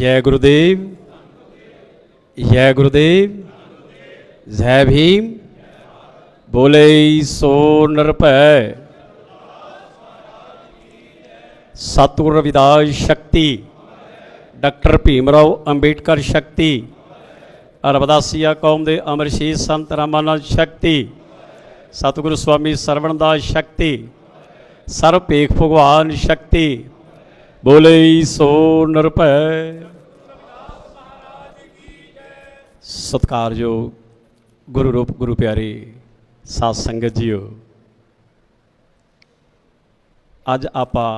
ਜੈ ਗੁਰਦੇਵ ਜੈ ਗੁਰਦੇਵ, ਜੈ ਭੀਮ, ਬੋਲੇ ਸੋ ਨਿਰਭੈ। ਸਤਿਗੁਰ ਰਵਿਦਾਸ ਸ਼ਕਤੀ, ਡਾਕਟਰ ਭੀਮ ਰਾਓ ਅੰਬੇਡਕਰ ਸ਼ਕਤੀ ਰਵਿਦਾਸੀਆ ਕੌਮ ਦੇ ਅਮਰਸ਼ੀਸ਼ ਸੰਤ ਰਾਮਾਨੰਦ ਸ਼ਕਤੀ, ਸਤਿਗੁਰੂ ਸਵਾਮੀ ਸਰਵਣਦਾਸ ਸ਼ਕਤੀ ਸਰਬ ਭੇਖ ਭਗਵਾਨ ਸ਼ਕਤੀ, ਬੋਲੇ ਸੋ ਨਿਰਭੈ। ਸਤਿਕਾਰਯੋਗ ਗੁਰੂ ਰੂਪ, ਗੁਰੂ ਪਿਆਰੇ ਸਾਧ ਸੰਗਤ ਜੀਓ, ਅੱਜ ਆਪਾਂ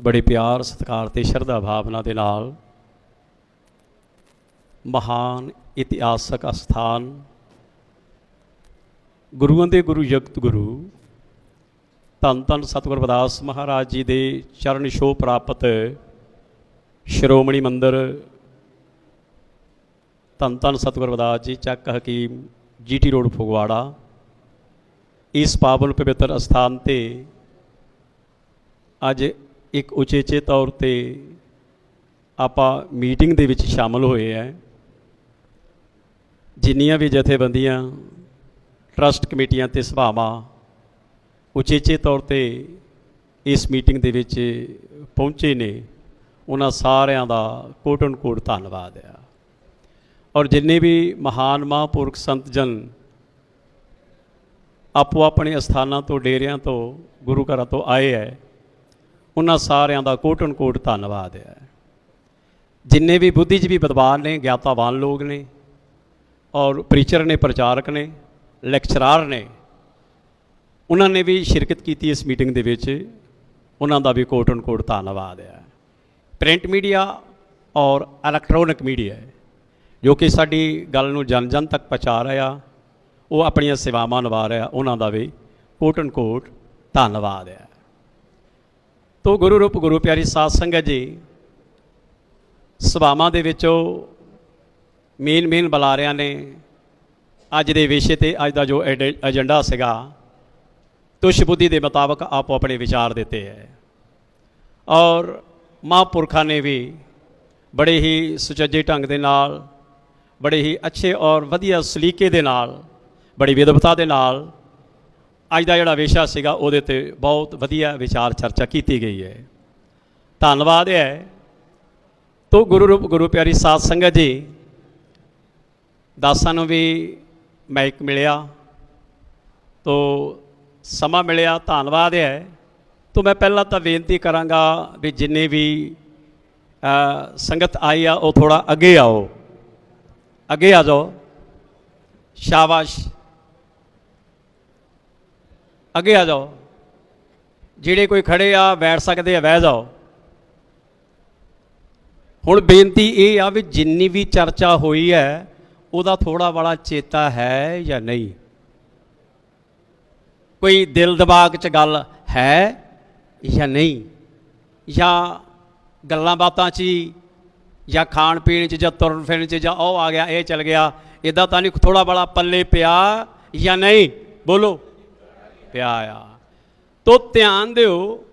ਬੜੇ ਪਿਆਰ, ਸਤਿਕਾਰ ਤੇ ਸ਼ਰਧਾ ਭਾਵਨਾ ਦੇ ਨਾਲ ਮਹਾਨ ਇਤਿਹਾਸਕ ਅਸਥਾਨ ਗੁਰੂਆਂ ਦੇ ਗੁਰੂ ਜਗਤ ਗੁਰੂ ਧੰਨ ਧੰਨ ਸਤਿਗੁਰ ਰਵਿਦਾਸ ਮਹਾਰਾਜ ਜੀ ਦੇ ਚਰਨ ਛੋਹ ਪ੍ਰਾਪਤ ਸ਼੍ਰੋਮਣੀ ਮੰਦਰ ਧੰਨ ਧੰਨ ਸਤਿਗੁਰ ਰਵਿਦਾਸ ਜੀ, ਚੱਕ ਹਕੀਮ ਜੀਟੀ ਰੋਡ ਫਗਵਾੜਾ। ਇਸ ਪਾਵਨ ਪਵਿੱਤਰ ਅਸਥਾਨ ਤੇ ਅੱਜ ਇੱਕ ਉਚੇਚੇ ਤੌਰ ਤੇ ਆਪਾਂ ਮੀਟਿੰਗ ਦੇ ਵਿੱਚ ਸ਼ਾਮਲ ਹੋਏ ਆ ਜਿੰਨੀਆਂ ਵੀ ਜਥੇਬੰਦੀਆਂ, ਟਰਸਟ ਕਮੇਟੀਆਂ ਤੇ ਸਭਾਵਾਂ ਉਚੇਚੇ ਤੌਰ ਤੇ ਇਸ ਮੀਟਿੰਗ ਦੇ ਵਿੱਚ ਪਹੁੰਚੇ ਨੇ, ਉਹਨਾਂ ਸਾਰਿਆਂ ਦਾ ਕੋਟਨ ਕੋਟ ਧੰਨਵਾਦ ਆ। ਔਰ ਜਿੰਨੇ ਵੀ ਮਹਾਨ ਮਹਾਂਪੁਰਖ ਸੰਤ ਜਨ ਆਪੋ ਆਪਣੇ ਅਸਥਾਨਾਂ ਤੋਂ, ਡੇਰਿਆਂ ਤੋਂ, ਗੁਰੂ ਘਰਾਂ ਤੋਂ ਆਏ ਹੈ ਉਹਨਾਂ ਸਾਰਿਆਂ ਦਾ ਕੋਟਨ ਕੋਟ ਧੰਨਵਾਦ ਹੈ ਜਿੰਨੇ ਵੀ ਬੁੱਧੀਜੀਵੀ ਵਿਦਵਾਨ ਨੇ, ਗਿਆਤਾਵਾਨ ਲੋਕ ਨੇ ਔਰ ਪ੍ਰੀਚਰ ਨੇ, ਪ੍ਰਚਾਰਕ ਨੇ, ਲੈਕਚਰਾਰ ਨੇ, ਉਹਨਾਂ ਨੇ ਵੀ ਸ਼ਿਰਕਤ ਕੀਤੀ ਇਸ ਮੀਟਿੰਗ ਦੇ ਵਿੱਚ, ਉਹਨਾਂ ਦਾ ਵੀ ਕੋਟਨ ਕੋਟ ਧੰਨਵਾਦ ਹੈ ਪ੍ਰਿੰਟ ਮੀਡੀਆ ਔਰ ਇਲੈਕਟ੍ਰੋਨਿਕ ਮੀਡੀਆ ਜੋ ਕਿ ਸਾਡੀ ਗੱਲ ਨੂੰ ਜਨ ਜਨ ਤੱਕ ਪਹੁੰਚਾ ਰਿਹਾ, ਉਹ ਆਪਣੀਆਂ ਸੇਵਾਵਾਂ ਨਿਭਾ ਰਿਹਾ, ਉਹਨਾਂ ਦਾ ਵੀ ਕੋਟਨ ਕੋਟ ਧੰਨਵਾਦ ਹੈ। ਤੋ ਗੁਰੂ ਰੂਪ, ਗੁਰੂ ਪਿਆਰੀ ਸਾਧ ਸੰਗਤ ਜੀ ਸਭਾਵਾਂ ਦੇ ਵਿੱਚੋਂ ਮੇਨ ਮੇਨ ਬੁਲਾਰਿਆਂ ਨੇ ਅੱਜ ਦੇ ਵਿਸ਼ੇ ਤੇ ਅੱਜ ਦਾ ਜੋ ਐਡ- ਏਜੰਡਾ ਸੀਗਾ ਤੁਸ਼ ਬੁੱਧੀ ਦੇ ਮੁਤਾਬਕ ਆਪੋ ਆਪਣੇ ਵਿਚਾਰ ਦਿੱਤੇ ਹੈ। ਔਰ ਮਹਾਂਪੁਰਖਾਂ ਨੇ ਵੀ ਬੜੇ ਹੀ ਸੁਚੱਜੇ ਢੰਗ ਦੇ ਨਾਲ ਬੜੇ ਹੀ ਅੱਛੇ ਔਰ ਵਧੀਆ ਸਲੀਕੇ ਦੇ ਨਾਲ, ਬੜੀ ਵਿਦਵਤਾ ਦੇ ਨਾਲ ਅੱਜ ਦਾ ਜਿਹੜਾ ਵਿਸ਼ਾ ਸੀਗਾ ਉਹਦੇ ਤੇ ਬਹੁਤ ਵਧੀਆ ਵਿਚਾਰ ਚਰਚਾ ਕੀਤੀ ਗਈ ਹੈ। ਧੰਨਵਾਦ ਹੈ। ਤੋ ਗੁਰੂ ਰੂਪ, ਗੁਰੂ ਪਿਆਰੀ ਸਾਧ ਸੰਗਤ ਜੀ, ਦਾਸਾਂ ਨੂੰ ਵੀ ਮਾਈਕ ਮਿਲਿਆ। ਤੋ ਸਮਾਂ ਮਿਲਿਆ, ਧੰਨਵਾਦ ਹੈ। ਤੋ ਮੈਂ ਪਹਿਲਾਂ ਤਾਂ ਬੇਨਤੀ ਕਰਾਂਗਾ ਵੀ ਜਿੰਨੇ ਵੀ ਸੰਗਤ ਆਈ ਆ, ਉਹ ਥੋੜਾ ਅੱਗੇ ਆਓ। ਅੱਗੇ ਆ ਜਾਓ। ਸ਼ਾਬਾਸ਼। ਅੱਗੇ ਆ ਜਾਓ। ਜਿਹੜੇ ਕੋਈ ਖੜੇ ਆ, ਬੈਠ ਸਕਦੇ ਆ, ਬਹਿ ਜਾਓ। ਹੁਣ ਬੇਨਤੀ ਇਹ ਆ ਵੀ ਜਿੰਨੀ ਵੀ ਚਰਚਾ ਹੋਈ ਹੈ, ਉਹਦਾ ਥੋੜਾ ਬੜਾ ਚੇਤਾ ਹੈ ਜਾਂ ਨਹੀਂ? ਕੋਈ ਦਿਲ ਦਿਮਾਗ 'ਚ ਗੱਲ ਹੈ ਜਾਂ ਨਹੀਂ? ਜਾਂ ਗੱਲਾਂ ਬਾਤਾਂ 'ਚ ਹੀ ਜਾਂ ਖਾਣ ਪੀਣ 'ਚ ਜਾਂ ਤੁਰਨ ਫਿਰਨ 'ਚ ਜਾਂ ਉਹ ਆ ਗਿਆ, ਇਹ ਚਲ ਗਿਆ। ਇਦਾਂ ਤਾਂ ਨਹੀਂ ਥੋੜਾ ਬੜਾ ਪੱਲੇ ਪਿਆ ਜਾਂ ਨਹੀਂ? ਬੋਲੋ। ਪਿਆ ਆ। ਤੋ ਧਿਆਨ ਦਿਓ,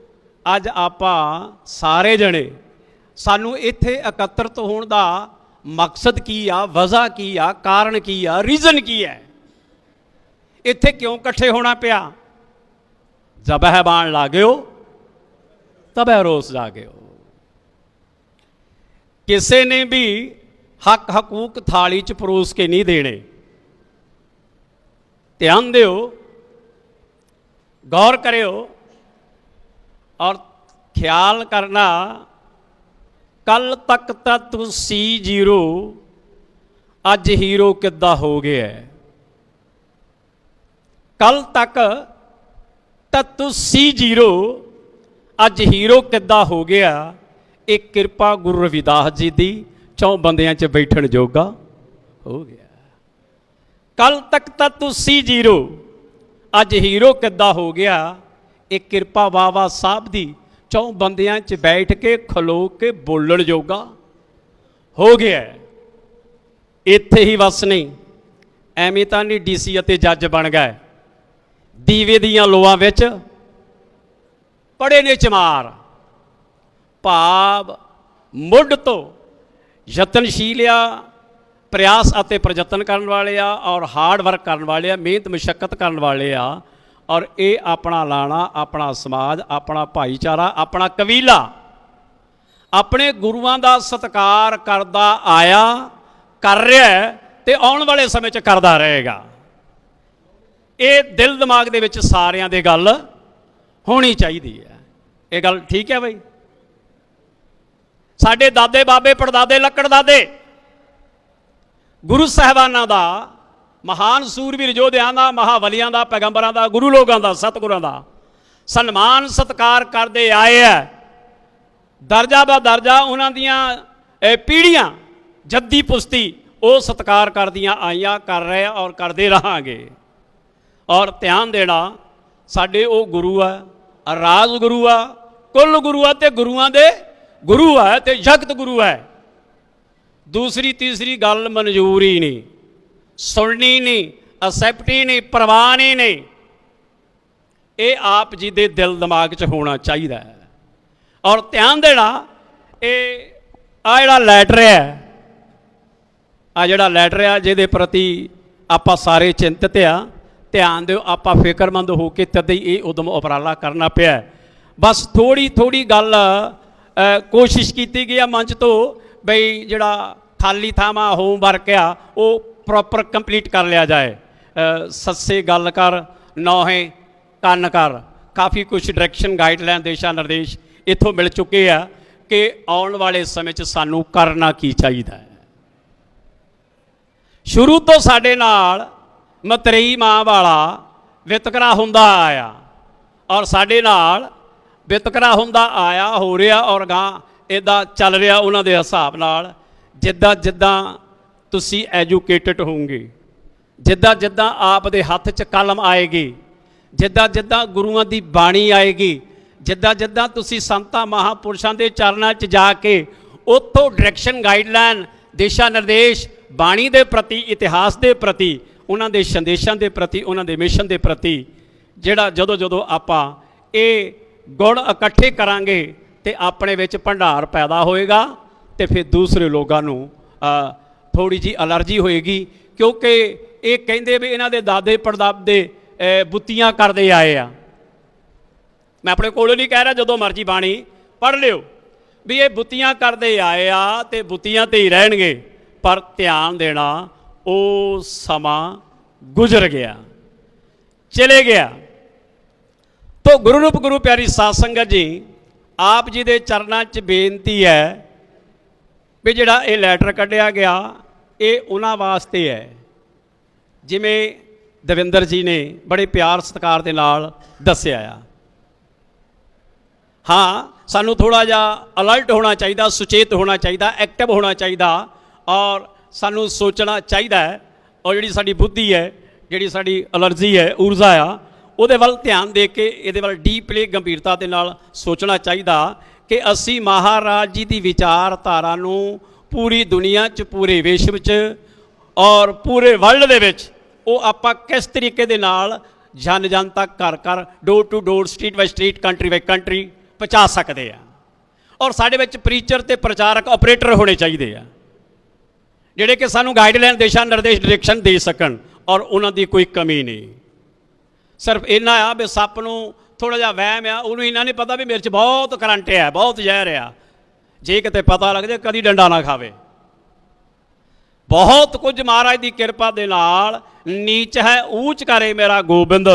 ਅੱਜ ਆਪਾਂ ਸਾਰੇ ਜਣੇ ਸਾਨੂੰ ਇੱਥੇ ਇਕੱਤਰਤ ਹੋਣ ਦਾ ਮਕਸਦ ਕੀ ਆ, ਵਜ੍ਹਾ ਕੀ ਆ, ਕਾਰਨ ਕੀ ਆ ਰੀਜ਼ਨ ਕੀ ਹੈ? ਇੱਥੇ ਕਿਉਂ ਇਕੱਠੇ ਹੋਣਾ ਪਿਆ? ਜਬਹ ਬਾਣ ਲਾਗਿਓ ਤਬਹਿ ਰੋਸ ਜਾਗਿਓ ਕਿਸੇ ਨੇ ਵੀ ਹੱਕ ਹਕੂਕ ਥਾਲੀ ਚ ਪਰੋਸ ਕੇ ਨਹੀਂ ਦੇਣੇ। ਧਿਆਨ ਦਿਓ, ਗੌਰ ਕਰਿਓ ਔਰ ਖਿਆਲ ਕਰਨਾ, ਕੱਲ ਤੱਕ ਤਾਂ ਤੁਸੀਂ ਜ਼ੀਰੋ, ਅੱਜ ਹੀਰੋ ਕਿੱਦਾਂ ਹੋ ਗਿਆ ਕੱਲ ਤੱਕ ਤਾਂ ਤੁਸੀਂ ਜ਼ੀਰੋ, ਅੱਜ ਹੀਰੋ ਕਿੱਦਾਂ ਹੋ ਗਿਆ? ਇਹ ਕਿਰਪਾ ਗੁਰੂ ਰਵਿਦਾਸ ਜੀ ਦੀ, ਚੌਂ ਬੰਦਿਆਂ 'ਚ ਬੈਠਣ ਜੋਗਾ। ਹੋ ਗਿਆ। ਕੱਲ ਤੱਕ ਤਾਂ ਤੁਸੀਂ ਜ਼ੀਰੋ। ਅੱਜ ਹੀਰੋ ਕਿੱਦਾਂ ਹੋ ਗਿਆ? ਇਹ ਕਿਰਪਾ ਬਾਬਾ ਸਾਹਿਬ ਦੀ, ਚੌਂ ਬੰਦਿਆਂ 'ਚ ਬੈਠ ਕੇ, ਖਲੋ ਕੇ ਬੋਲਣ ਜੋਗਾ। ਹੋ ਗਿਆ। ਇੱਥੇ ਹੀ ਵਸ ਨਹੀਂ। ਐਵੇਂ ਤਾਂ ਨਹੀਂ ਡੀਸੀ ਅਤੇ ਜੱਜ ਬਣ ਗਏ। ਦੀਵੇ ਦੀਆਂ ਲੋਆਂ ਵਿੱਚ ਪੜੇ ਨੇ ਚਮਾਰ। ਭਾਵ ਮੁੱਢ ਤੋਂ ਯਤਨਸ਼ੀਲ ਆ ਪ੍ਰਯਾਸ ਅਤੇ ਪ੍ਰਯਤਨ ਕਰਨ ਵਾਲੇ ਆ ਔਰ ਹਾਰਡ ਵਰਕ ਕਰਨ ਵਾਲੇ ਆ ਮਿਹਨਤ ਮੁਸ਼ਕਲ ਕਰਨ ਵਾਲੇ ਆ ਔਰ ਇਹ ਆਪਣਾ ਲਾਣਾ, ਆਪਣਾ ਸਮਾਜ, ਆਪਣਾ ਭਾਈਚਾਰਾ, ਆਪਣਾ ਕਬੀਲਾ ਆਪਣੇ ਗੁਰੂਆਂ ਦਾ ਸਤਿਕਾਰ ਕਰਦਾ ਆਇਆ, ਕਰ ਰਿਹਾ ਹੈ ਤੇ ਆਉਣ ਵਾਲੇ ਸਮੇਂ 'ਚ ਕਰਦਾ ਰਹੇਗਾ। ਇਹ ਦਿਲ ਦਿਮਾਗ ਦੇ ਵਿੱਚ ਸਾਰਿਆਂ ਦੇ ਗੱਲ ਹੋਣੀ ਚਾਹੀਦੀ ਹੈ। ਇਹ ਗੱਲ ਠੀਕ ਹੈ ਬਈ? ਸਾਡੇ ਦਾਦੇ ਬਾਬੇ, ਪੜਦਾਦੇ, ਲੱਕੜ ਦਾਦੇ। ਗੁਰੂ ਸਾਹਿਬਾਨਾਂ ਦਾ, ਮਹਾਨ ਸੂਰਵੀਰ ਯੋਧਿਆਂ ਦਾ, ਮਹਾਵਲੀਆਂ ਦਾ, ਪੈਗੰਬਰਾਂ ਦਾ, ਗੁਰੂ ਲੋਕਾਂ ਦਾ, ਸਤਿਗੁਰਾਂ ਦਾ, ਸਨਮਾਨ ਸਤਕਾਰ ਕਰਦੇ ਆਏ ਹੈ ਦਰਜਾ ਬਾ ਦਰਜਾ ਉਹਨਾਂ ਦੀਆਂ, ਇਹ ਪੀੜ੍ਹੀਆਂ, ਜੱਦੀ ਪੁਸ਼ਤੀ, ਉਹ ਸਤਕਾਰ ਕਰਦੀਆਂ ਆਈਆਂ, ਕਰ ਰਹੇ ਆ ਔਰ ਕਰਦੇ ਰਹਾਂਗੇ। ਔਰ ਧਿਆਨ ਦੇਣਾ, ਸਾਡੇ ਉਹ ਗੁਰੂ ਆ ਰਾਜ ਗੁਰੂ ਆ ਕੁੱਲ ਗੁਰੂ ਆ ਤੇ ਗੁਰੂਆਂ ਦੇ ਗੁਰੂ ਹੈ ਤੇ ਜਗਤ ਗੁਰੂ ਹੈ। ਦੂਸਰੀ, ਤੀਸਰੀ ਗੱਲ ਮਨਜ਼ੂਰ ਹੀ ਨਹੀਂ, ਸੁਣਨੀ ਨਹੀਂ ਅਸੈਪਟ ਹੀ ਨਹੀਂ, ਪ੍ਰਵਾਨ ਹੀ ਨਹੀਂ। ਇਹ ਆਪ ਜੀ ਦੇ ਦਿਲ ਦਿਮਾਗ 'ਚ ਹੋਣਾ ਚਾਹੀਦਾ ਹੈ। ਔਰ ਧਿਆਨ ਦੇਣਾ, ਇਹ ਆ ਜਿਹੜਾ ਲੈਟਰ ਹੈ, ਆ ਜਿਹੜਾ ਲੈਟਰ ਆ ਜਿਹਦੇ ਪ੍ਰਤੀ ਆਪਾਂ ਸਾਰੇ ਚਿੰਤਤ ਆ, ਧਿਆਨ ਦਿਓ, ਆਪਾਂ ਫਿਕਰਮੰਦ ਹੋ ਕੇ ਤਦ ਹੀ ਇਹ ਉਦਮ ਉਪਰਾਲਾ ਕਰਨਾ ਪਿਆ ਬਸ ਥੋੜੀ ਥੋੜੀ ਗੱਲ ਕੋਸ਼ਿਸ਼ ਕੀਤੀ ਗਈ ਆ ਮੰਚ ਤੋਂ ਬਈ ਜਿਹੜਾ ਖਾਲੀ ਥਾਵਾਂ ਹੋਮਵਰਕ ਆ, ਉਹ ਪ੍ਰੋਪਰ ਕੰਪਲੀਟ ਕਰ ਲਿਆ ਜਾਏ। ਸੱਸੇ ਗੱਲ ਕਰ, ਨੌਹੇ ਕੰਨ ਕਰ। ਕਾਫੀ ਕੁਝ ਡਾਇਰੈਕਸ਼ਨ ਗਾਈਡਲਾਈਨ ਦਿਸ਼ਾ ਨਿਰਦੇਸ਼ ਇੱਥੋਂ ਮਿਲ ਚੁੱਕੇ ਆ ਕਿ ਆਉਣ ਵਾਲੇ ਸਮੇਂ 'ਚ ਸਾਨੂੰ ਕਰਨਾ ਕੀ ਚਾਹੀਦਾ ਹੈ। ਸ਼ੁਰੂ ਤੋਂ ਸਾਡੇ ਨਾਲ ਮਤਰੇਈ ਮਾਂ ਵਾਲਾ ਵਿਤਕਰਾ ਹੁੰਦਾ ਆਇਆ ਔਰ ਸਾਡੇ ਨਾਲ ਵਿਤਕਰਾ ਹੁੰਦਾ, ਆਇਆ ਹੋ ਰਿਹਾ ਔਰ ਗਾਂ ਇਦਾਂ ਚੱਲ ਰਿਹਾ ਉਹਨਾਂ ਦੇ ਹਿਸਾਬ ਨਾਲ। ਜਿੱਦਾਂ ਜਿੱਦਾਂ ਤੁਸੀਂ ਐਜੂਕੇਟਡ ਹੋਵੋਗੇ, ਜਿੱਦਾਂ ਜਿੱਦਾਂ ਆਪ ਦੇ ਹੱਥ 'ਚ ਕਲਮ ਆਏਗੀ, ਜਿੱਦਾਂ ਜਿੱਦਾਂ ਗੁਰੂਆਂ ਦੀ ਬਾਣੀ ਆਏਗੀ, ਜਿੱਦਾਂ ਜਿੱਦਾਂ ਤੁਸੀਂ ਸੰਤਾਂ ਮਹਾਪੁਰਸ਼ਾਂ ਦੇ ਚਰਨਾਂ 'ਚ ਜਾ ਕੇ ਉੱਥੋਂ ਡਾਇਰੈਕਸ਼ਨ ਗਾਈਡਲਾਈਨ ਦਿਸ਼ਾ ਨਿਰਦੇਸ਼, ਬਾਣੀ ਦੇ ਪ੍ਰਤੀ, ਇਤਿਹਾਸ ਦੇ ਪ੍ਰਤੀ, ਉਹਨਾਂ ਦੇ ਸੰਦੇਸ਼ਾਂ ਦੇ ਪ੍ਰਤੀ, ਉਹਨਾਂ ਦੇ ਮਿਸ਼ਨ ਦੇ ਪ੍ਰਤੀ, ਜਿਹੜਾ ਜਦੋਂ ਜਦੋਂ ਆਪਾਂ ਇਹ ਗੁਣ ਇਕੱਠੇ ਕਰਾਂਗੇ ਤੇ ਆਪਣੇ ਵਿੱਚ ਭੰਡਾਰ ਪੈਦਾ ਹੋਏਗਾ ਤੇ ਫਿਰ ਦੂਸਰੇ ਲੋਕਾਂ ਨੂੰ ਥੋੜੀ ਜੀ ਅਲਰਜੀ ਹੋਏਗੀ, ਕਿਉਂਕਿ ਇਹ ਕਹਿੰਦੇ ਵੀ ਇਹਨਾਂ ਦੇ ਦਾਦੇ ਪੜਦਾਦੇ ਬੁੱਤੀਆਂ ਕਰਦੇ ਆਏ ਆ। ਮੈਂ ਆਪਣੇ ਕੋਲੋਂ ਨਹੀਂ ਕਹਿ ਰਿਹਾ, ਜਦੋਂ ਮਰਜ਼ੀ ਬਾਣੀ ਪੜ੍ਹ ਲਿਓ, ਵੀ ਇਹ ਬੁੱਤੀਆਂ ਕਰਦੇ ਆਏ ਆ ਤੇ ਬੁੱਤੀਆਂ ਤੇ ਹੀ ਰਹਿਣਗੇ, ਪਰ ਧਿਆਨ ਦੇਣਾ, ਉਹ ਸਮਾਂ ਗੁਜ਼ਰ ਗਿਆ, ਚਲੇ ਗਿਆ। ਤੋ ਗੁਰੂ ਰੂਪ, ਗੁਰੂ ਪਿਆਰੀ ਸਾਧ ਸੰਗਤ ਜੀ, ਆਪ ਜੀ ਦੇ ਚਰਨਾਂ 'ਚ ਬੇਨਤੀ ਹੈ ਵੀ ਜਿਹੜਾ ਇਹ ਲੈਟਰ ਕੱਢਿਆ ਗਿਆ, ਇਹ ਉਹਨਾਂ ਵਾਸਤੇ ਹੈ। ਜਿਵੇਂ ਦਵਿੰਦਰ ਜੀ ਨੇ ਬੜੇ ਪਿਆਰ ਸਤਿਕਾਰ ਦੇ ਨਾਲ ਦੱਸਿਆ ਆ। ਹਾਂ, ਸਾਨੂੰ ਥੋੜਾ ਜਿਹਾ ਅਲਰਟ ਹੋਣਾ ਚਾਹੀਦਾ, ਸੁਚੇਤ ਹੋਣਾ ਚਾਹੀਦਾ, ਐਕਟਿਵ ਹੋਣਾ ਚਾਹੀਦਾ ਔਰ ਸਾਨੂੰ ਸੋਚਣਾ ਚਾਹੀਦਾ ਹੈ ਔਰ ਜਿਹੜੀ ਸਾਡੀ ਬੁੱਧੀ ਹੈ, ਜਿਹੜੀ ਸਾਡੀ ਅਲਰਜੀ ਹੈ, ਊਰਜਾ ਆ ਉਹਦੇ ਵੱਲ ਧਿਆਨ ਦੇ ਕੇ ਇਹਦੇ ਵੱਲ ਡੀਪਲੀ ਗੰਭੀਰਤਾ ਦੇ ਨਾਲ ਸੋਚਣਾ ਚਾਹੀਦਾ ਕਿ ਅਸੀਂ ਮਹਾਰਾਜ ਜੀ ਦੀ ਵਿਚਾਰਧਾਰਾ ਨੂੰ ਪੂਰੀ ਦੁਨੀਆ 'ਚ, ਪੂਰੇ ਵਿਸ਼ਵ 'ਚ ਔਰ ਪੂਰੇ ਵਰਲਡ ਦੇ ਵਿੱਚ ਉਹ ਆਪਾਂ ਕਿਸ ਤਰੀਕੇ ਦੇ ਨਾਲ ਜਨ ਜਨ ਤੱਕ ਘਰ ਘਰ door to door street by street country by country ਪਹੁੰਚਾ ਸਕਦੇ ਆ। ਔਰ ਸਾਡੇ ਵਿੱਚ ਪ੍ਰੀਚਰ ਤੇ ਪ੍ਰਚਾਰਕ ਆਪਰੇਟਰ ਹੋਣੇ ਚਾਹੀਦੇ ਆ। ਜਿਹੜੇ ਕਿ ਸਾਨੂੰ ਗਾਈਡਲਾਈਨ ਦਿਸ਼ਾ ਨਿਰਦੇਸ਼ ਡਾਇਰੈਕਸ਼ਨ ਦੇ ਸਕਣ ਔਰ ਉਹਨਾਂ ਦੀ ਕੋਈ ਕਮੀ ਨਹੀਂ। ਸਿਰਫ ਇੰਨਾ ਆ ਵੀ ਸੱਪ ਨੂੰ ਥੋੜਾ ਜਿਹਾ ਵਹਿਮ ਆ, ਉਹਨੂੰ ਇਹਨਾਂ ਨਹੀਂ ਪਤਾ ਵੀ ਮੇਰੇ 'ਚ ਬਹੁਤ ਕਰੰਟ ਆ, ਬਹੁਤ ਜ਼ਹਿਰ ਆ। ਜੇ ਕਿਤੇ ਪਤਾ ਲੱਗ ਜਾਏ ਕਦੀ ਡੰਡਾ ਨਾ ਖਾਵੇ। ਬਹੁਤ ਕੁਝ ਮਹਾਰਾਜ ਦੀ ਕਿਰਪਾ ਦੇ ਨਾਲ ਨੀਚ ਹੈ, ਊਚ ਕਰੇ ਮੇਰਾ ਗੋਬਿੰਦ,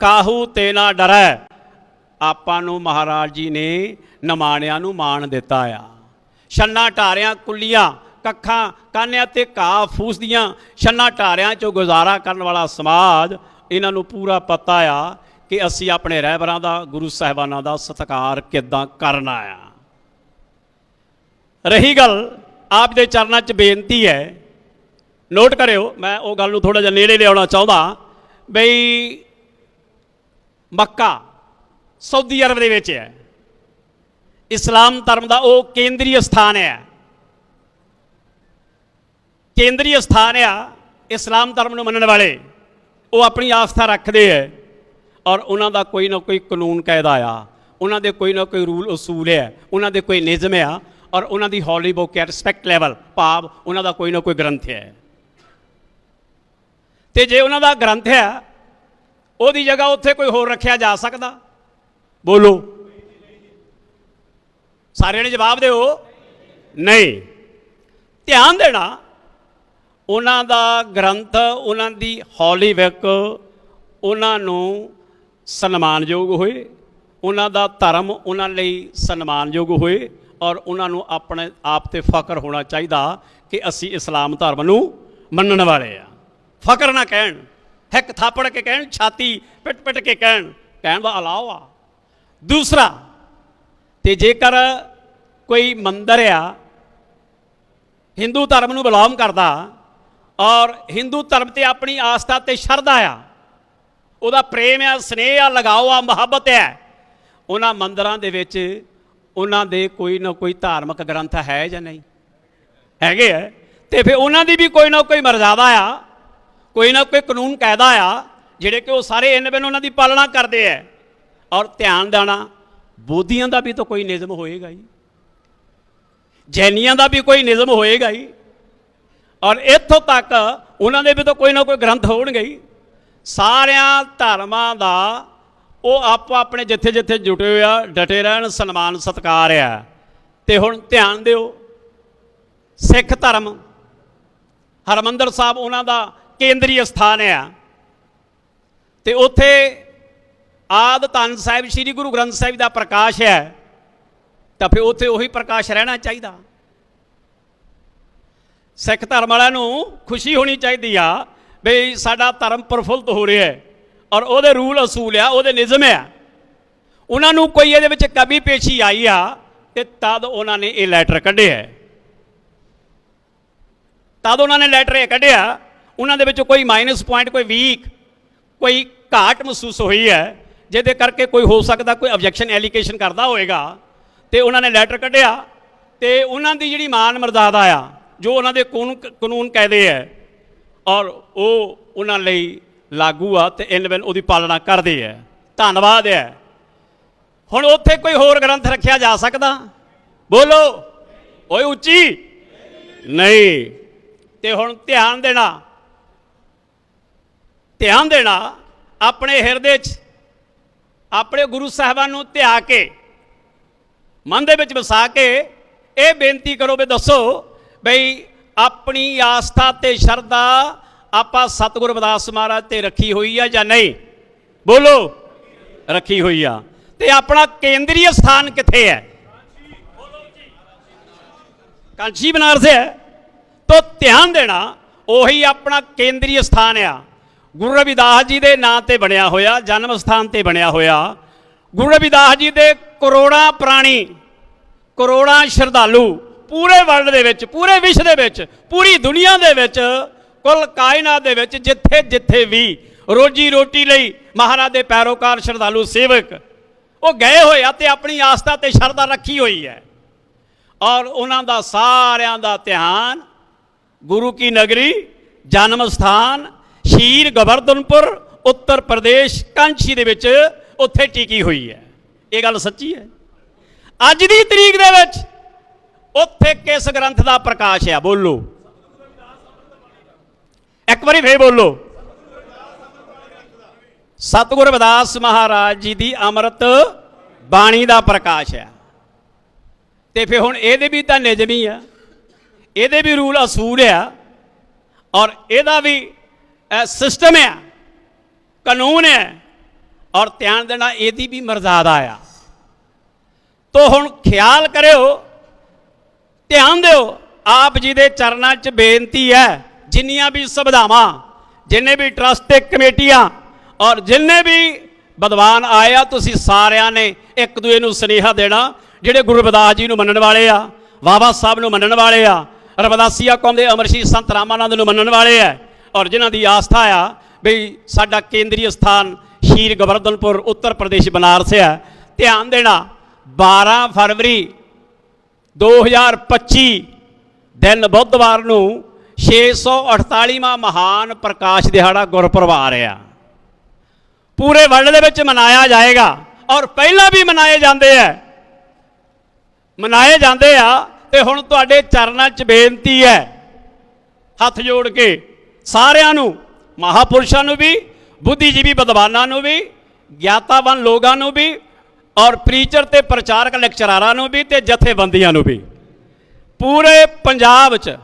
ਕਾਹੂ ਤੇ ਨਾ ਡਰੈ। ਆਪਾਂ ਨੂੰ ਮਹਾਰਾਜ ਜੀ ਨੇ ਨਮਾਣਿਆਂ ਨੂੰ ਮਾਣ ਦਿੱਤਾ ਆ। ਛੰਨਾ ਢਾਰਿਆਂ ਕੁੱਲੀਆਂ, ਕੱਖਾਂ, ਕਾਨਿਆਂ ਤੇ ਘਾਹ ਫੂਸ ਦੀਆਂ ਛੰਨਾ ਢਾਰਿਆਂ ਚੋਂ ਗੁਜ਼ਾਰਾ ਕਰਨ ਵਾਲਾ ਸਮਾਜ ਇਹਨਾਂ ਨੂੰ ਪੂਰਾ ਪਤਾ ਆ ਕਿ ਅਸੀਂ ਆਪਣੇ ਰਹਿਬਰਾਂ ਦਾ, ਗੁਰੂ ਸਾਹਿਬਾਨਾਂ ਦਾ ਸਤਿਕਾਰ ਕਿੱਦਾਂ ਕਰਨਾ ਆ ਰਹੀ ਗੱਲ ਆਪ ਦੇ ਚਰਨਾਂ 'ਚ ਬੇਨਤੀ ਹੈ ਨੋਟ ਕਰਿਓ, ਮੈਂ ਉਹ ਗੱਲ ਨੂੰ ਥੋੜਾ ਜਿਹਾ ਨੇੜੇ ਲਿਆਉਣਾ ਚਾਹੁੰਦਾ, ਬਈ ਮੱਕਾ ਸਾਊਦੀ ਅਰਬ ਦੇ ਵਿੱਚ ਹੈ। ਇਸਲਾਮ ਧਰਮ ਦਾ ਉਹ ਕੇਂਦਰੀ ਸਥਾਨ ਹੈ। ਕੇਂਦਰੀ ਸਥਾਨ ਆ ਇਸਲਾਮ ਧਰਮ ਨੂੰ ਮੰਨਣ ਵਾਲੇ। ਉਹ ਆਪਣੀ ਆਸਥਾ ਰੱਖਦੇ ਹੈ ਔਰ ਉਹਨਾਂ ਦਾ ਕੋਈ ਨਾ ਕੋਈ ਕਾਨੂੰਨ ਕਾਇਦਾ ਆ। ਉਹਨਾਂ ਦੇ ਕੋਈ ਨਾ ਕੋਈ ਰੂਲ ਉਸੂਲ ਹੈ ਉਹਨਾਂ ਦੇ ਕੋਈ ਨਿਯਮ ਆ। ਔਰ ਉਹਨਾਂ ਦੀ ਹੌਲੀ ਬੁੱਕ ਹੈ ਰਿਸਪੈਕਟ ਲੈਵਲ ਭਾਵ ਉਹਨਾਂ ਦਾ ਕੋਈ ਨਾ ਕੋਈ ਗ੍ਰੰਥ ਹੈ ਤੇ ਜੇ ਉਹਨਾਂ ਦਾ ਗ੍ਰੰਥ ਹੈ ਉਹਦੀ ਜਗ੍ਹਾ ਉੱਥੇ ਕੋਈ ਹੋਰ ਰੱਖਿਆ ਜਾ ਸਕਦਾ? ਬੋਲੋ। ਸਾਰਿਆਂ ਨੇ ਜਵਾਬ ਦਿਓ। ਨਹੀਂ। ਧਿਆਨ ਦੇਣਾ ਉਹਨਾਂ ਦਾ ਗ੍ਰੰਥ, ਉਹਨਾਂ ਦੀ ਹੌਲੀ ਵਿਕ, ਉਹਨਾਂ ਨੂੰ ਸਨਮਾਨਯੋਗ ਹੋਏ, ਉਹਨਾਂ ਦਾ ਧਰਮ ਉਹਨਾਂ ਲਈ ਸਨਮਾਨਯੋਗ ਹੋਏ ਔਰ ਉਹਨਾਂ ਨੂੰ ਆਪਣੇ ਆਪ ਤੇ ਫਖਰ ਹੋਣਾ ਚਾਹੀਦਾ ਕਿ ਅਸੀਂ ਇਸਲਾਮ ਧਰਮ ਨੂੰ ਮੰਨਣ ਵਾਲੇ ਆ। ਫਖਰ ਨਾ ਕਹਿਣ ਹਿੱਕ ਥਾਪੜ ਕੇ ਕਹਿਣ, ਛਾਤੀ ਪਿੱਟ ਪਿੱਟ ਕੇ ਕਹਿਣ ਕਹਿਣ ਦਾ ਆ। ਦੂਸਰਾ, ਤੇ ਜੇਕਰ ਕੋਈ ਮੰਦਰ ਆ, ਹਿੰਦੂ ਧਰਮ ਨੂੰ ਬਿਲੋਂਗ ਕਰਦਾ ਔਰ ਹਿੰਦੂ ਧਰਮ ਤੇ ਆਪਣੀ ਆਸਥਾ ਤੇ ਸ਼ਰਧਾ ਆ। ਉਹਦਾ ਪ੍ਰੇਮ ਆ, ਸਨੇਹ ਆ, ਲਗਾਓ ਆ, ਮੁਹੱਬਤ ਹੈ ਉਹਨਾਂ ਮੰਦਰਾਂ ਦੇ ਵਿੱਚ ਉਹਨਾਂ ਦੇ ਕੋਈ ਨਾ ਕੋਈ ਧਾਰਮਿਕ ਗ੍ਰੰਥ ਹੈ ਜਾਂ ਨਹੀਂ? ਹੈਗੇ ਆ। ਤੇ ਫਿਰ ਉਹਨਾਂ ਦੀ ਵੀ ਕੋਈ ਨਾ ਕੋਈ ਮਰਜ਼ਾਦਾ ਆ। ਕੋਈ ਨਾ ਕੋਈ ਕਾਨੂੰਨ ਕਾਇਦਾ ਆ, ਜਿਹੜੇ ਕਿ ਉਹ ਸਾਰੇ ਇੰਨ ਬਿਨ ਉਹਨਾਂ ਦੀ ਪਾਲਣਾ ਕਰਦੇ ਆ। ਔਰ ਧਿਆਨ ਦੇਣਾ, ਬੋਧੀਆਂ ਦਾ ਵੀ ਤਾਂ ਕੋਈ ਨਿਯਮ ਹੋਏਗਾ ਹੀ। ਜੈਨੀਆਂ ਦਾ ਵੀ ਕੋਈ ਨਿਯਮ ਹੋਏਗਾ ਹੀ। ਔਰ ਇੱਥੋਂ ਤੱਕ ਉਹਨਾਂ ਦੇ ਵੀ ਤਾਂ ਕੋਈ ਨਾ ਕੋਈ ਗ੍ਰੰਥ ਹੋਣਗੇ ਹੀ। ਸਾਰਿਆਂ ਧਰਮਾਂ ਦਾ ਉਹ ਆਪੋ ਆਪਣੇ ਜਿੱਥੇ ਜਿੱਥੇ ਜੁਟੇ ਹੋਏ ਆ, ਡਟੇ ਰਹਿਣ, ਸਨਮਾਨ, ਸਤਕਾਰ ਆ। ਤੇ ਹੁਣ ਧਿਆਨ ਦਿਓ, ਸਿੱਖ ਧਰਮ, ਹਰਮੰਦਰ ਸਾਹਿਬ ਉਹਨਾਂ ਦਾ ਕੇਂਦਰੀ ਸਥਾਨ ਆ। ਤੇ ਉੱਥੇ ਆਦ ਧੰਨ ਸਾਹਿਬ, ਸ੍ਰੀ ਗੁਰੂ ਗ੍ਰੰਥ ਸਾਹਿਬ ਦਾ ਪ੍ਰਕਾਸ਼ ਹੈ, ਤਾਂ ਫਿਰ ਉੱਥੇ ਉਹੀ ਪ੍ਰਕਾਸ਼ ਰਹਿਣਾ ਚਾਹੀਦਾ। ਸਿੱਖ ਧਰਮ ਵਾਲਿਆਂ ਨੂੰ ਖੁਸ਼ੀ ਹੋਣੀ ਚਾਹੀਦੀ ਆ ਵੀ ਸਾਡਾ ਧਰਮ ਪ੍ਰਫੁੱਲਤ ਹੋ ਰਿਹਾ ਹੈ ਔਰ ਉਹਦੇ ਰੂਲ ਅਸੂਲ ਆ, ਉਹਦੇ ਨਿਯਮ ਆ। ਉਹਨਾਂ ਨੂੰ ਕੋਈ ਇਹਦੇ ਵਿੱਚ ਕਮੀ ਪੇਸ਼ੀ ਆਈ ਆ ਤੇ ਤਦ ਉਹਨਾਂ ਨੇ ਇਹ ਲੈਟਰ ਕੱਢਿਆ ਤਦ ਉਹਨਾਂ ਨੇ ਲੈਟਰ ਇਹ ਕੱਢਿਆ ਉਹਨਾਂ ਦੇ ਵਿੱਚ ਕੋਈ ਮਾਈਨਸ ਪੁਆਇੰਟ ਕੋਈ ਵੀਕ ਕੋਈ ਘਾਟ ਮਹਿਸੂਸ ਹੋਈ ਹੈ, ਜਿਹਦੇ ਕਰਕੇ ਕੋਈ ਹੋ ਸਕਦਾ, ਕੋਈ ਆਬਜੈਕਸ਼ਨ ਐਲੀਗੇਸ਼ਨ ਕਰਦਾ ਹੋਏਗਾ, ਤੇ ਉਹਨਾਂ ਨੇ ਲੈਟਰ ਕੱਢਿਆ, ਤੇ ਉਹਨਾਂ ਦੀ ਜਿਹੜੀ ਮਾਨ ਮਰਜ਼ਾਦਾ ਆ ਜੋ ਉਹਨਾਂ ਦੇ ਕਾਨੂੰਨ ਕਾਨੂੰਨ ਕਾਇਦੇ ਹੈ ਔਰ ਉਹ ਉਹਨਾਂ ਲਈ ਲਾਗੂ ਆ ਤੇ ਇਨ ਬਿਨ ਉਹਦੀ ਪਾਲਣਾ ਕਰਦੇ ਹੈ। ਧੰਨਵਾਦ ਹੈ। ਹੁਣ ਉੱਥੇ ਕੋਈ ਹੋਰ ਗ੍ਰੰਥ ਰੱਖਿਆ ਜਾ ਸਕਦਾ? ਬੋਲੋ। ਓਏ ਉੱਚੀ। ਨਹੀਂ। ਤੇ ਹੁਣ ਧਿਆਨ ਦੇਣਾ। ਧਿਆਨ ਦੇਣਾ ਆਪਣੇ ਹਿਰਦੇ 'ਚ, ਆਪਣੇ ਗੁਰੂ ਸਾਹਿਬਾਨ ਨੂੰ ਧਿਆ ਕੇ, ਮਨ ਦੇ ਵਿੱਚ ਵਸਾ ਕੇ, ਇਹ ਬੇਨਤੀ ਕਰੋ ਵੀ ਦੱਸੋ ਬਈ, ਆਪਣੀ ਆਸਥਾ ਤੇ ਸ਼ਰਧਾ ਆਪਾਂ ਸਤਿਗੁਰ ਰਵਿਦਾਸ ਮਹਾਰਾਜ ਤੇ ਰੱਖੀ ਹੋਈ ਆ ਜਾਂ ਨਹੀਂ? ਬੋਲੋ। ਰੱਖੀ ਹੋਈ ਆ। ਤੇ ਆਪਣਾ ਕੇਂਦਰੀ ਸਥਾਨ ਕਿੱਥੇ ਹੈ? ਕਾਂਚੀ ਬਨਾਰਸ ਹੈ। ਤੋ ਧਿਆਨ ਦੇਣਾ, ਉਹੀ ਆਪਣਾ ਕੇਂਦਰੀ ਸਥਾਨ ਆ। ਗੁਰੂ ਰਵਿਦਾਸ ਜੀ ਦੇ ਨਾਂ ਤੇ ਬਣਿਆ ਹੋਇਆ, ਜਨਮ ਸਥਾਨ ਤੇ ਬਣਿਆ ਹੋਇਆ। ਗੁਰੂ ਰਵਿਦਾਸ ਜੀ ਦੇ ਕਰੋੜਾਂ ਪ੍ਰਾਣੀ, ਕਰੋੜਾਂ ਸ਼ਰਧਾਲੂ ਪੂਰੇ ਵਰਲਡ ਦੇ ਵਿੱਚ, ਪੂਰੇ ਵਿਸ਼ਵ ਦੇ ਵਿੱਚ, ਪੂਰੀ ਦੁਨੀਆ ਦੇ ਵਿੱਚ, ਕੁੱਲ ਕਾਇਨਾਤ ਦੇ ਵਿੱਚ ਜਿੱਥੇ ਜਿੱਥੇ ਵੀ ਰੋਜੀ ਰੋਟੀ ਲਈ ਮਹਾਰਾਜ ਦੇ ਪੈਰੋਕਾਰ ਸ਼ਰਧਾਲੂ ਸੇਵਕ, ਉਹ ਗਏ ਹੋਏ ਆ ਤੇ ਆਪਣੀ ਆਸਥਾ ਤੇ ਸ਼ਰਧਾ ਰੱਖੀ ਹੋਈ ਹੈ। ਔਰ ਉਹਨਾਂ ਦਾ ਸਾਰਿਆਂ ਦਾ ਧਿਆਨ ਗੁਰੂ ਕੀ ਨਗਰੀ, ਜਨਮ ਸਥਾਨ ਸ਼ੀਰ ਗਵਰਧਨਪੁਰ ਉੱਤਰ ਪ੍ਰਦੇਸ਼ ਕਾਂਚੀ ਦੇ ਵਿੱਚ ਉੱਥੇ ਟਿਕੀ ਹੋਈ ਹੈ। ਇਹ ਗੱਲ ਸੱਚੀ ਹੈ। ਅੱਜ ਦੀ ਤਰੀਕ ਦੇ ਵਿੱਚ ਉੱਥੇ ਕਿਸ ਗ੍ਰੰਥ ਦਾ ਪ੍ਰਕਾਸ਼ ਆ? ਬੋਲੋ। ਇੱਕ ਵਾਰੀ ਫੇਰ ਬੋਲੋ। ਸਤਿਗੁਰ ਰਵਿਦਾਸ ਮਹਾਰਾਜ ਜੀ ਦੀ ਅੰਮ੍ਰਿਤ ਬਾਣੀ ਦਾ ਪ੍ਰਕਾਸ਼ ਆ। ਤੇ ਫਿਰ ਹੁਣ ਇਹਦੇ ਵੀ ਤਾਂ ਨਿਯਮ ਹੀ ਆ। ਇਹਦੇ ਵੀ ਰੂਲ ਅਸੂਲ ਆ। ਔਰ ਇਹਦਾ ਵੀ ਸਿਸਟਮ ਆ। ਕਾਨੂੰਨ ਹੈ ਔਰ ਧਿਆਨ ਦੇਣਾ ਇਹਦੀ ਵੀ ਮਰਜ਼ਾਦਾ ਆ। ਤੋ ਹੁਣ ਖਿਆਲ ਕਰਿਓ ਧਿਆਨ ਦਿਓ, ਆਪ ਜੀ ਦੇ ਚਰਨਾਂ 'ਚ ਬੇਨਤੀ ਹੈ, ਜਿੰਨੀਆਂ ਵੀ ਸੁਵਿਧਾਵਾਂ, ਜਿੰਨੇ ਵੀ ਟਰਸਟ ਤੇ ਕਮੇਟੀਆਂ ਔਰ ਜਿੰਨੇ ਵੀ ਵਿਦਵਾਨ ਆਏ ਆ, ਤੁਸੀਂ ਸਾਰਿਆਂ ਨੇ ਇੱਕ ਦੂਏ ਨੂੰ ਸੁਨੇਹਾ ਦੇਣਾ, ਜਿਹੜੇ ਗੁਰੂ ਰਵਿਦਾਸ ਜੀ ਨੂੰ ਮੰਨਣ ਵਾਲੇ ਆ ਬਾਬਾ ਸਾਹਿਬ ਨੂੰ ਮੰਨਣ ਵਾਲੇ ਆ, ਰਵਿਦਾਸੀਆ ਕੌਮ ਦੇ ਅਮਰਸ਼ੀ ਸੰਤ ਰਾਮਾਨੰਦ ਨੂੰ ਮੰਨਣ ਵਾਲੇ ਆ ਔਰ ਜਿਨ੍ਹਾਂ ਦੀ ਆਸਥਾ ਆ ਵੀ ਸਾਡਾ ਕੇਂਦਰੀ ਸਥਾਨ ਸ਼ੀਰ ਗਵਰਧਨਪੁਰ, ਉੱਤਰ ਪ੍ਰਦੇਸ਼, ਬਨਾਰਸ ਹੈ ਧਿਆਨ ਦੇਣਾ 12 ਫਰਵਰੀ 2025 ਦਿਨ ਬੁੱਧਵਾਰ ਨੂੰ 648ਵਾਂ ਮਹਾਨ ਪ੍ਰਕਾਸ਼ ਦਿਹਾੜਾ ਗੁਰਪੁਰਬ ਆ। ਰਿਹਾ ਪੂਰੇ ਵਰਲਡ ਦੇ ਵਿੱਚ ਮਨਾਇਆ ਜਾਏਗਾ ਔਰ ਪਹਿਲਾਂ ਵੀ ਮਨਾਏ ਜਾਂਦੇ ਆ। ਮਨਾਏ ਜਾਂਦੇ ਆ ਤੇ ਹੁਣ ਤੁਹਾਡੇ ਚਰਨਾਂ 'ਚ ਬੇਨਤੀ ਹੈ, ਹੱਥ ਜੋੜ ਕੇ ਸਾਰਿਆਂ ਨੂੰ, ਮਹਾਪੁਰਸ਼ਾਂ ਨੂੰ ਵੀ, ਬੁੱਧੀਜੀਵੀ ਵਿਦਵਾਨਾਂ ਨੂੰ ਵੀ, ਗਿਆਤਾਵਾਨ ਲੋਕਾਂ ਨੂੰ ਵੀ ਔਰ ਪ੍ਰੀਚਰ ਤੇ ਪ੍ਰਚਾਰਕ ਲੈਕਚਰਾਰਾਂ ਨੂੰ ਵੀ ਤੇ ਜਥੇਬੰਦੀਆਂ ਨੂੰ ਵੀ। ਪੂਰੇ ਪੰਜਾਬ 'ਚ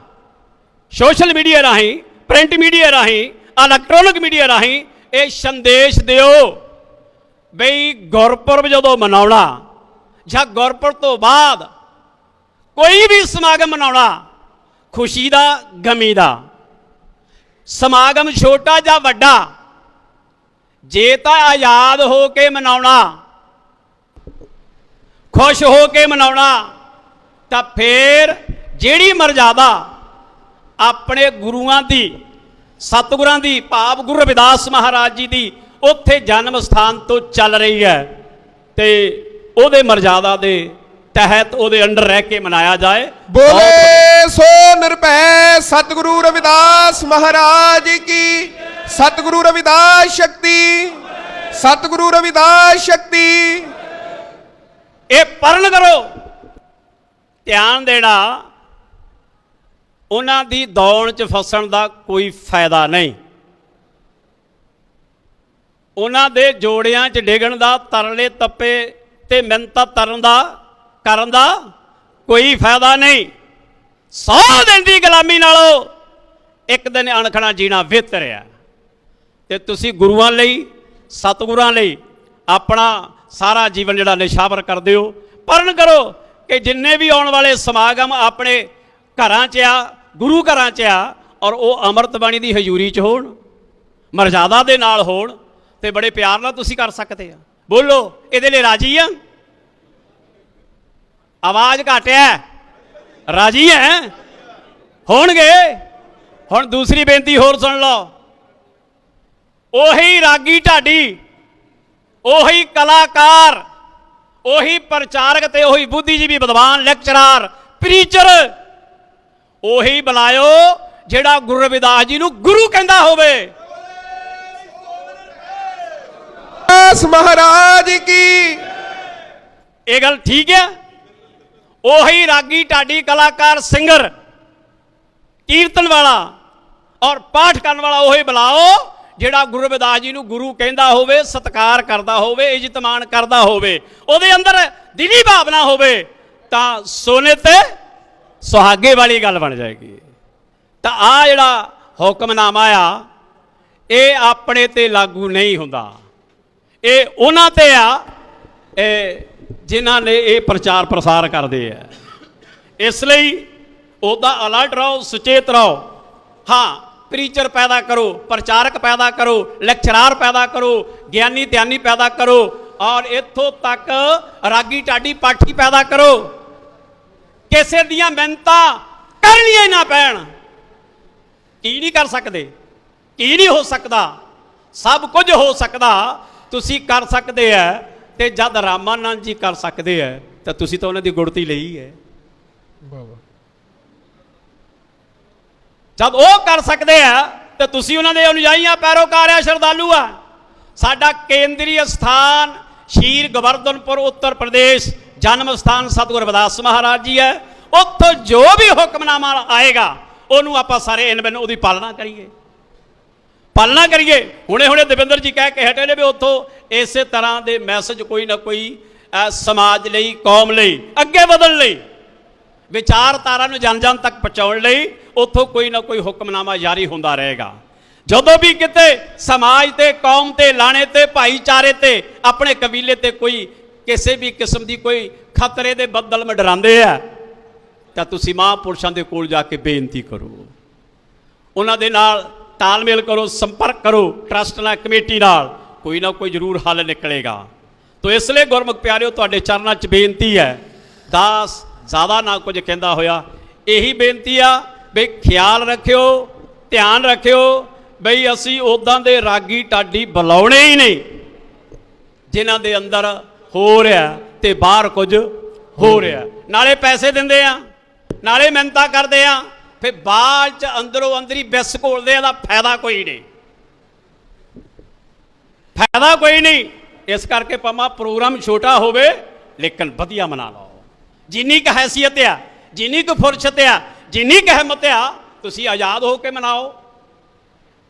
ਸੋਸ਼ਲ ਮੀਡੀਆ ਰਾਹੀਂ ਪ੍ਰਿੰਟ ਮੀਡੀਆ ਰਾਹੀਂ ਇਲੈਕਟ੍ਰੋਨਿਕ ਮੀਡੀਆ ਰਾਹੀਂ ਇਹ ਸੰਦੇਸ਼ ਦਿਓ ਬਈ ਗੁਰਪੁਰਬ ਜਦੋਂ ਮਨਾਉਣਾ ਜਾਂ ਗੁਰਪੁਰਬ ਤੋਂ ਬਾਅਦ ਕੋਈ ਵੀ ਸਮਾਗਮ ਮਨਾਉਣਾ ਖੁਸ਼ੀ ਦਾ, ਗਮੀ ਦਾ। ਸਮਾਗਮ ਛੋਟਾ ਜਾਂ ਵੱਡਾ, ਜੇ ਤਾਂ ਆਜ਼ਾਦ ਹੋ ਕੇ ਮਨਾਉਣਾ ਖੁਸ਼ ਹੋ ਕੇ ਮਨਾਉਣਾ ਤਾਂ ਫੇਰ ਜਿਹੜੀ ਮਰਜ਼ਾਦਾ ਆਪਣੇ ਗੁਰੂਆਂ ਦੀ ਸਤਿਗੁਰਾਂ ਦੀ ਭਾਵ ਗੁਰੂ ਰਵਿਦਾਸ ਮਹਾਰਾਜ ਜੀ ਦੀ ਉੱਥੇ ਜਨਮ ਸਥਾਨ ਤੋਂ ਚੱਲ ਰਹੀ ਹੈ। ਤੇ ਉਹਦੇ ਮਰਜ਼ਾਦਾ ਦੇ ਤਹਿਤ ਉਹਦੇ ਅੰਡਰ ਰਹਿ ਕੇ ਮਨਾਇਆ ਜਾਏ। ਬੋਲੇ ਸੋ ਨਿਰਭੈ ਸਤਿਗੁਰੂ ਰਵਿਦਾਸ ਮਹਾਰਾਜ ਕੀ। ਸਤਿਗੁਰੂ ਰਵਿਦਾਸ ਸ਼ਕਤੀ। ਸਤਿਗੁਰੂ ਰਵਿਦਾਸ ਸ਼ਕਤੀ। ਇਹ ਪਰਨ ਕਰੋ। ਧਿਆਨ ਦੇਣਾ, ਉਹਨਾਂ ਦੀ ਦੌੜ 'ਚ ਫਸਣ ਦਾ ਕੋਈ ਫਾਇਦਾ ਨਹੀਂ। ਉਹਨਾਂ ਦੇ ਜੋੜਿਆਂ 'ਚ ਡਿੱਗਣ ਦਾ, ਤਰਲੇ ਤੱਪੇ ਤੇ ਮਿੰਨਤਾਂ ਤਰਨ ਦਾ, ਕਰਨ ਦਾ ਕੋਈ ਫਾਇਦਾ ਨਹੀਂ। 100 ਦਿਨ ਦੀ ਗੁਲਾਮੀ ਨਾਲੋਂ ਇੱਕ ਦਿਨ ਅਣਖਣਾ ਜੀਣਾ ਬਿਹਤਰ ਹੈ। ਤੇ ਤੁਸੀਂ ਗੁਰੂਆਂ ਲਈ, ਸਤਿਗੁਰਾਂ ਲਈ ਆਪਣਾ ਸਾਰਾ ਜੀਵਨ ਜਿਹੜਾ ਨਿਸ਼ਾਵਰ ਕਰਦੇ ਹੋ ਪਰਨ ਕਰੋ ਕਿ ਜਿੰਨੇ ਵੀ ਆਉਣ ਵਾਲੇ ਸਮਾਗਮ ਆਪਣੇ ਘਰਾਂ 'ਚ ਆ, ਗੁਰੂ ਘਰਾਂ 'ਚ ਆ, ਔਰ ਉਹ ਅੰਮ੍ਰਿਤ ਬਾਣੀ ਦੀ ਹਜ਼ੂਰੀ 'ਚ ਹੋਣ, ਮਰਜ਼ਾਦਾ ਦੇ ਨਾਲ ਹੋਣ, ਤੇ ਬੜੇ ਪਿਆਰ ਨਾਲ ਤੁਸੀਂ ਕਰ ਸਕਦੇ ਆ। ਬੋਲੋ, ਇਹਦੇ ਲਈ ਰਾਜੀ ਆ? ਆਵਾਜ਼ ਘਟਿਆ ਰਾਜੀ ਹੈ ਹੋਣਗੇ? ਹੁਣ ਦੂਸਰੀ ਬੇਨਤੀ ਹੋਰ ਸੁਣ ਲਓ। ਉਹੀ ਰਾਗੀ ਢਾਡੀ ਉਹੀ ਕਲਾਕਾਰ ਉਹੀ ਪ੍ਰਚਾਰਕ ਤੇ ਉਹੀ ਬੁੱਧੀਜੀਵੀ ਵਿਦਵਾਨ ਲੈਕਚਰਰ ਪ੍ਰੀਚਰ ਉਹੀ ਬੁਲਾਇਓ ਜਿਹੜਾ ਗੁਰੂ ਰਵਿਦਾਸ ਜੀ ਨੂੰ ਗੁਰੂ ਕਹਿੰਦਾ ਹੋਵੇ। ਰਵਿਦਾਸ ਮਹਾਰਾਜ ਕੀ। ਇਹ ਗੱਲ ਠੀਕ ਹੈ ਉਹੀ ਰਾਗੀ ਢਾਡੀ ਕਲਾਕਾਰ ਸਿੰਗਰ ਕੀਰਤਨ ਵਾਲਾ ਔਰ ਪਾਠ ਕਰਨ ਵਾਲਾ ਉਹੀ ਬੁਲਾਓ ਜਿਹੜਾ ਗੁਰੂ ਰਵਿਦਾਸ ਜੀ ਨੂੰ ਗੁਰੂ ਕਹਿੰਦਾ ਹੋਵੇ, ਸਤਿਕਾਰ ਕਰਦਾ ਹੋਵੇ, ਇੱਜ਼ਤ ਮਾਣ ਕਰਦਾ ਹੋਵੇ, ਉਹਦੇ ਅੰਦਰ ਦਿਲੀ ਭਾਵਨਾ ਹੋਵੇ, ਤਾਂ ਸੋਨੇ ਤੇ ਸੁਹਾਗੇ ਵਾਲੀ ਗੱਲ ਬਣ ਜਾਏਗੀ। ਤਾਂ ਆ ਜਿਹੜਾ ਹੁਕਮਨਾਮਾ ਆ, ਇਹ ਆਪਣੇ ਤੇ ਲਾਗੂ ਨਹੀਂ ਹੁੰਦਾ। ਇਹ ਉਹਨਾਂ ਤੇ ਆ, ਇਹ ਜਿਨ੍ਹਾਂ ਨੇ ਇਹ ਪ੍ਰਚਾਰ ਪ੍ਰਸਾਰ ਕਰਦੇ ਆ। ਇਸ ਲਈ ਉਹਦਾ ਅਲਰਟ ਰਹੋ, ਸੁਚੇਤ ਰਹੋ। ਹਾਂ ਪ੍ਰੀਚਰ ਪੈਦਾ ਕਰੋ, ਪ੍ਰਚਾਰਕ ਪੈਦਾ ਕਰੋ ਲੈਕਚਰਾਰ ਪੈਦਾ ਕਰੋ, ਗਿਆਨੀ ਧਿਆਨੀ ਪੈਦਾ ਕਰੋ ਔਰ ਇੱਥੋਂ ਤੱਕ ਰਾਗੀ ਟਾਡੀ ਪਾਠੀ ਪੈਦਾ ਕਰੋ। ਕਿਸੇ ਦੀਆਂ ਮਿਹਨਤਾਂ ਕਰਨੀਆਂ ਨਾ ਪੈਣ। ਕੀ ਨਹੀਂ ਕਰ ਸਕਦੇ? ਕੀ ਨਹੀਂ ਹੋ ਸਕਦਾ? ਸਭ ਕੁਝ ਹੋ ਸਕਦਾ। ਤੁਸੀਂ ਕਰ ਸਕਦੇ ਆ ਤੇ ਜਦ ਰਾਮਾਨੰਦ ਜੀ ਕਰ ਸਕਦੇ ਆ ਤਾਂ ਤੁਸੀਂ ਤਾਂ ਉਹਨਾਂ ਦੀ ਗੁੜਤੀ ਲਈ ਹੈ ਜਦ ਉਹ ਕਰ ਸਕਦੇ ਆ, ਤੇ ਤੁਸੀਂ ਉਹਨਾਂ ਦੇ ਅਨੁਯਾਈ ਪੈਰੋਕਾਰ ਆ ਸ਼ਰਧਾਲੂ ਆ। ਸਾਡਾ ਕੇਂਦਰੀ ਸਥਾਨ ਸ਼ੀਰ ਗਵਰਧਨਪੁਰ, ਉੱਤਰ ਪ੍ਰਦੇਸ਼, ਜਨਮ ਸਥਾਨ ਸਤਿਗੁਰ ਰਵਿਦਾਸ ਮਹਾਰਾਜ ਜੀ ਹੈ। ਉੱਥੋਂ ਜੋ ਵੀ ਹੁਕਮਨਾਮਾ ਆਏਗਾ, ਉਹਨੂੰ ਆਪਾਂ ਸਾਰੇ ਇਨ ਬਿਨ ਉਹਦੀ ਪਾਲਣਾ ਕਰੀਏ। ਪਾਲਣਾ ਕਰੀਏ। ਹੁਣੇ ਹੁਣੇ ਦਵਿੰਦਰ ਜੀ ਕਹਿ ਕੇ ਹਟੇ ਨੇ ਵੀ ਉੱਥੋਂ ਇਸੇ ਤਰ੍ਹਾਂ ਦੇ ਮੈਸੇਜ ਕੋਈ ਨਾ ਕੋਈ ਸਮਾਜ ਲਈ, ਕੌਮ ਲਈ, ਅੱਗੇ ਵਧਣ ਲਈ ਵਿਚਾਰਧਾਰਾ ਨੂੰ ਜਨ ਜਨ ਤੱਕ ਪਹੁੰਚਾਉਣ ਲਈ ਉੱਥੋਂ ਕੋਈ ਨਾ ਕੋਈ ਹੁਕਮਨਾਮਾ ਜਾਰੀ ਹੁੰਦਾ ਰਹੇਗਾ। ਜਦੋਂ ਵੀ ਕਿਤੇ ਸਮਾਜ ਤੇ, ਕੌਮ ਤੇ, ਲਾਣੇ ਤੇ, ਭਾਈਚਾਰੇ ਤੇ, ਆਪਣੇ ਕਬੀਲੇ ਤੇ ਕੋਈ ਕਿਸੇ ਵੀ ਕਿਸਮ ਦੀ ਕੋਈ ਖਤਰੇ ਦੇ ਬੱਦਲ ਮਡਰਾਉਂਦੇ ਆ, ਤਾਂ ਤੁਸੀਂ ਮਹਾਂਪੁਰਸ਼ਾਂ ਦੇ ਕੋਲ ਜਾ ਕੇ ਬੇਨਤੀ ਕਰੋ। ਉਹਨਾਂ ਦੇ ਨਾਲ ਤਾਲਮੇਲ ਕਰੋ, ਸੰਪਰਕ ਕਰੋ ਟਰਸਟ ਨਾਲ, ਕਮੇਟੀ ਨਾਲ, ਕੋਈ ਨਾ ਕੋਈ ਜ਼ਰੂਰ ਹੱਲ ਨਿਕਲੇਗਾ। ਤੋ ਇਸ ਲਈ ਗੁਰਮੁਖ ਪਿਆਰਿਓ, ਤੁਹਾਡੇ ਚਰਨਾਂ 'ਚ ਬੇਨਤੀ ਹੈ, ਦਾਸ ਜ਼ਿਆਦਾ ਨਾ ਕੁਝ ਕਹਿੰਦਾ ਹੋਇਆ। ਇਹੀ ਬੇਨਤੀ ਆ ਵੀ ਖਿਆਲ ਰੱਖਿਓ ਧਿਆਨ ਰੱਖਿਓ ਬਈ ਅਸੀਂ ਉਦਾਂ ਦੇ ਰਾਗੀ ਟਾਡੀ ਬੁਲਾਉਣੇ ਹੀ ਨਹੀਂ ਜਿਨ੍ਹਾਂ ਦੇ ਅੰਦਰ ਹੋ ਰਿਹਾ ਤੇ ਬਾਹਰ ਕੁਝ ਹੋ ਰਿਹਾ। ਨਾਲੇ ਪੈਸੇ ਦਿੰਦੇ ਆ ਨਾਲੇ ਮਿਹਨਤਾਂ ਕਰਦੇ ਆ ਫਿਰ ਬਾਅਦ ਚ ਅੰਦਰੋਂ ਅੰਦਰੀ ਬਿਸ ਘੋਲਦੇ ਆ ਦਾ ਫਾਇਦਾ ਕੋਈ ਨਹੀਂ। ਫਾਇਦਾ ਕੋਈ ਨਹੀਂ ਇਸ ਕਰਕੇ ਪਮਾ ਪ੍ਰੋਗਰਾਮ ਛੋਟਾ ਹੋਵੇ ਲੇਕਿਨ ਵਧੀਆ ਮਨਾ ਲਓ। ਜਿੰਨੀ ਕੁ ਹੈਸੀਅਤ ਆ, ਜਿੰਨੀ ਕੁ ਫੁਰਸਤ ਆ, ਜਿੰਨੀ ਕੁ ਹਿੰਮਤ ਆ, ਤੁਸੀਂ ਆਜ਼ਾਦ ਹੋ ਕੇ ਮਨਾਓ।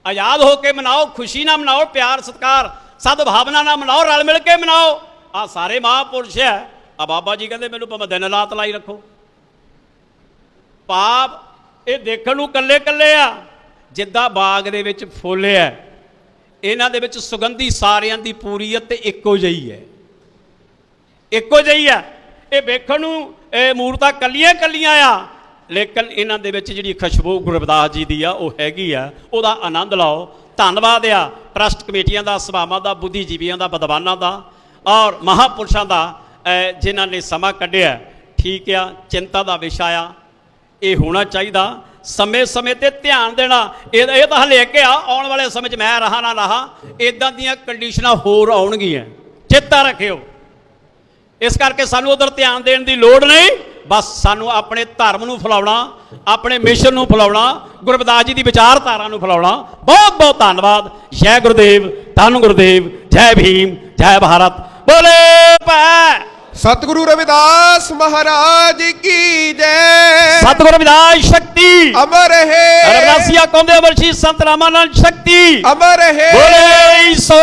ਆਜ਼ਾਦ ਹੋ ਕੇ ਮਨਾਓ, ਖੁਸ਼ੀ ਨਾਲ ਮਨਾਓ, ਪਿਆਰ, ਸਤਿਕਾਰ ਸਦ ਭਾਵਨਾ ਨਾਲ ਮਨਾਓ, ਰਲ ਮਿਲ ਕੇ ਮਨਾਓ। ਆ ਸਾਰੇ ਮਹਾਂਪੁਰਸ਼ ਹੈ ਆ ਬਾਬਾ ਜੀ ਕਹਿੰਦੇ, ਮੈਨੂੰ ਭਾਵੇਂ ਦਿਨ ਰਾਤ ਲਾਈ ਰੱਖੋ। ਪਾਪ ਇਹ ਦੇਖਣ ਨੂੰ ਕੱਲੇ ਕੱਲੇ ਆ। ਜਿੱਦਾਂ ਬਾਗ ਦੇ ਵਿੱਚ ਫੁੱਲ ਹੈ ਇਹਨਾਂ ਦੇ ਵਿੱਚ ਸੁਗੰਧੀ ਸਾਰਿਆਂ ਦੀ ਪੂਰੀਅਤ ਤੇ ਇੱਕੋ ਜਿਹੀ ਹੈ। ਇੱਕੋ ਜਿਹੀ ਹੈ ਇਹ ਵੇਖਣ ਨੂੰ ਇਹ ਮੂਰਤਾਂ ਕੱਲੀਆਂ ਕੱਲੀਆਂ ਆ। ਲੇਕਿਨ ਇਹਨਾਂ ਦੇ ਵਿੱਚ ਜਿਹੜੀ ਖੁਸ਼ਬੂ ਗੁਰਬਦਾਸ ਜੀ ਦੀ ਆ ਉਹ ਹੈਗੀ ਆ। ਉਹਦਾ ਆਨੰਦ ਲਾਓ। ਧੰਨਵਾਦ ਆ। ਟਰਸਟ ਕਮੇਟੀਆਂ ਦਾ ਸਭਾਵਾਂ ਦਾ ਬੁੱਧੀਜੀਵੀਆਂ ਦਾ ਵਿਦਵਾਨਾਂ ਦਾ ਔਰ ਮਹਾਪੁਰਸ਼ਾਂ ਦਾ ਅਹ, ਜਿਨ੍ਹਾਂ ਨੇ ਸਮਾਂ ਕੱਢਿਆ। ਠੀਕ ਆ ਚਿੰਤਾ ਦਾ ਵਿਸ਼ਾ ਆ। ਇਹ ਹੋਣਾ ਚਾਹੀਦਾ। ਸਮੇਂ ਸਮੇਂ ਤੇ ਧਿਆਨ ਦੇਣਾ। ਇਹ ਇਹ ਤਾਂ ਹਲੇ ਕੇ ਆ ਆਉਣ ਵਾਲੇ ਸਮੇਂ 'ਚ ਮੈਂ ਰਹਾ ਨਾ ਰਹਾ ਇਦਾਂ ਦੀਆਂ ਕੰਡੀਸ਼ਨਾਂ ਹੋਰ ਆਉਣਗੀਆਂ। ਚੇਤਾ ਰੱਖਿਓ। ਇਸ ਕਰਕੇ ਸਾਨੂੰ ਉਧਰ ਧਿਆਨ ਦੇਣ ਦੀ ਲੋੜ ਨਹੀਂ। ਬਸ ਸਾਨੂੰ ਆਪਣੇ ਧਰਮ ਨੂੰ ਫੈਲਾਉਣਾ, ਆਪਣੇ ਮਿਸ਼ਨ ਨੂੰ ਫੈਲਾਉਣਾ, ਗੁਰਬਦਾਸ ਜੀ ਦੀ ਵਿਚਾਰਧਾਰਾ ਨੂੰ ਫੈਲਾਉਣਾ। ਬਹੁਤ ਬਹੁਤ ਧੰਨਵਾਦ। ਜੈ ਗੁਰਦੇਵ, ਧੰਨ ਗੁਰਦੇਵ, ਜੈ ਭੀਮ, ਜੈ ਭਾਰਤ। ਬੋਲੇ ਪੈ ਸਤਿਗੁਰੂ ਰਵਿਦਾਸ ਮਹਾਰਾਜ ਕੀ ਜੈ। ਸਤਿਗੁਰੂ ਵਿਦਾਸ ਸ਼ਕਤੀ। ਅਮਰ ਹੈ। ਰਵਿਦਾਸੀਆ ਕਹਿੰਦੇ ਅਮਰਸ਼ੀ ਸੰਤ ਰਾਮਾਨੰਦ ਸ਼ਕਤੀ। ਅਮਰ ਹੈ। ਬੋਲੇ ਸੋ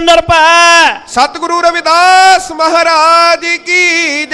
ਨਰਪੈ ਸਤਿਗੁਰੂ ਰਵਿਦਾਸ ਮਹਾਰਾਜ ਕੀ